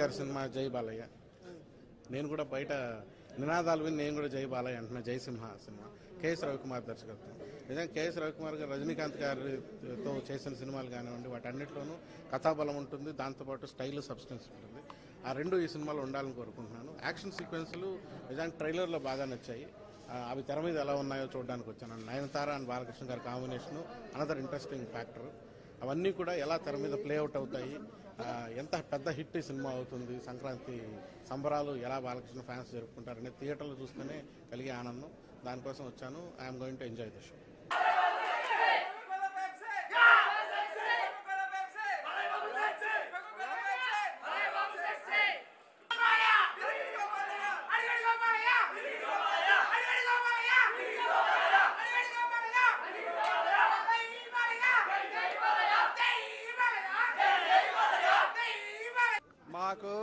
గారి సినిమా జై బాలయ్య. నేను కూడా బయట నినాదాలు విని నేను కూడా జై బాలయ్య అంటున్నా జయసింహ సినిమా. కేఎస్ రవికుమార్ దర్శకత్వం. నిజంగా కేఎస్ రవికుమార్ గారు రజనీకాంత్ గారితో చేసిన సినిమాలు కానివ్వండి వాటన్నిటిలోనూ కథాబలం ఉంటుంది దాంతోపాటు స్టైల్ సబ్స్టెన్స్ ఉంటుంది. ఆ రెండు ఈ సినిమాలో ఉండాలని కోరుకుంటున్నాను. యాక్షన్ సీక్వెన్స్లు నిజానికి ట్రైలర్లో బాగా నచ్చాయి. అవి తెర మీద ఎలా ఉన్నాయో చూడడానికి వచ్చాను. నయనతార అండ్ బాలకృష్ణ గారి కాంబినేషన్ అనదర్ ఇంట్రెస్టింగ్ ఫ్యాక్టర్ అవన్నీ కూడా ఎలా తెర మీద ప్లే అవుట్ అవుతాయి ఎంత పెద్ద హిట్ సినిమా అవుతుంది? సంక్రాంతి సంబరాలు ఎలా బాలకృష్ణ ఫ్యాన్స్ జరుపుకుంటారనే థియేటర్లో చూస్తేనే కలిగే ఆనందం. దానికోసం వచ్చాను. I'm going to enjoy the show మాకు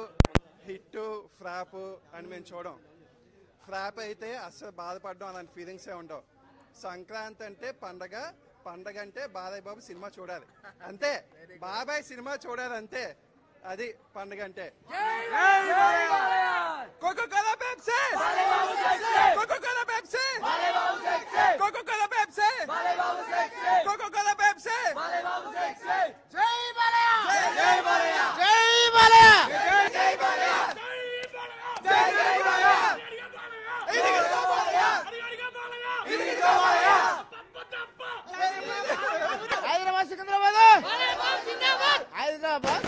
హిట్ ఫ్రాప్ అని మేము చూడం. ఫ్రాప్ అయితే అస్సలు బాధపడడం అలాంటి ఫీలింగ్సే ఉండవు. సంక్రాంతి అంటే పండగ పండగ అంటే బాబాయ్ బాబు సినిమా చూడాలి. అంతే. బాబాయ్ సినిమా చూడాలి అంతే. అది పండగ అంటే Coca Cola Pepsi Coca Cola Pepsi Coca Cola Pepsi Coca Cola Pepsi జై బాలయ్య జై బాలయ్య జై బాలయ్య జై బాలయ్య జై జై బాలయ్య ఇదిగో బాలయ్య ఇదిగో బాలయ్య హైదరాబాద్ సికింద్రాబాద్ హైదరాబాద్